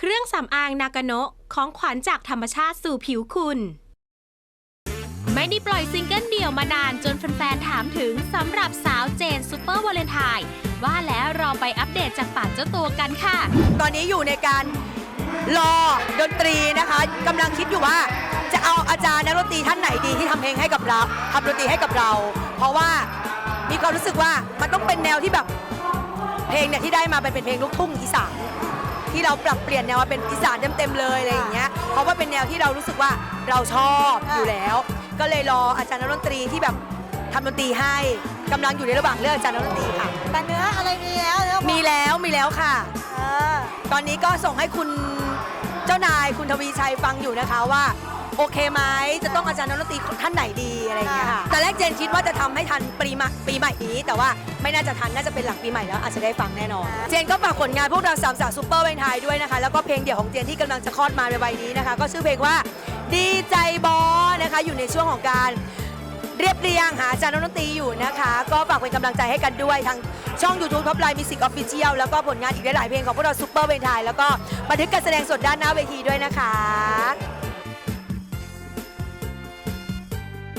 เครื่องสำอางนากาโนะของขวัญจากธรรมชาติสู่ผิวคุณ ไม่ได้ปล่อยซิงเกิลเดี่ยวมานานจนแฟนๆถามถึงสำหรับสาวเจนซูเปอร์วาเลนไทน์ว่าแล้วเราไปอัปเดตจากปากเจ้าตัวกันค่ะ ตอนนี้อยู่ในการรอดนตรีนะคะกำลังคิดอยู่ว่าจะเอาอาจารย์นักดนตรีท่านไหนดีที่ทำเพลงให้กับเราทำดนตรีให้กับเรา เพราะว่ามีความรู้สึกว่ามันต้องเป็นแนวที่แบบเพลงเนี่ยที่ได้มาเป็นเพลงลูกทุ่งอีสาน ที่เราปรับเปลี่ยนแนวมาเป็นอีสานเต็มๆเลยอะไรอย่างเงี้ยเพราะว่าเป็นแนวที่เรารู้สึกว่าเราชอบอยู่แล้ว ก็เลยรออาจารย์นักดนตรีที่แบบทำดนตรีให้กำลังอยู่ในระหว่างเลือกอาจารย์นักดนตรีค่ะ แต่เนื้ออะไรมีแล้วเนื้อมีแล้วมีแล้วค่ะ เออ ตอนนี้ก็ส่งให้คุณเจ้านายคุณทวีชัยฟังอยู่นะคะว่า โอเคไหมจะต้องอาจารย์นักดนตรีท่านไหนดีอะไรอย่างเงี้ยค่ะแต่แรกเจนคิดว่าจะทำให้ทันปีใหม่ปีใหม่นี้แต่ว่าไม่น่าจะทันน่าจะเป็นหลังปีใหม่แล้วอาจจะได้ฟังแน่นอน เจนก็ฝากผลงานพวกเราสามสาวซูเปอร์เวนไทยด้วยนะคะ แล้วก็เพลงเดี่ยวของเจนที่กำลังจะคลอดมาในวัยนี้นะคะ ก็ชื่อเพลงว่าดีใจบอนะคะอยู่ในช่วงของการเรียบเรียงหาอาจารย์นักดนตรีอยู่นะคะ ก็ฝากเป็นกำลังใจให้กันด้วยทางช่อง YouTube Top Line Music Official แล้วก็ผลงานอีกหลายๆเพลงของพวกเราซูเปอร์เวนไทยแล้วก็บันทึกการแสดงสดด้านหน้าเวทีด้วยนะคะ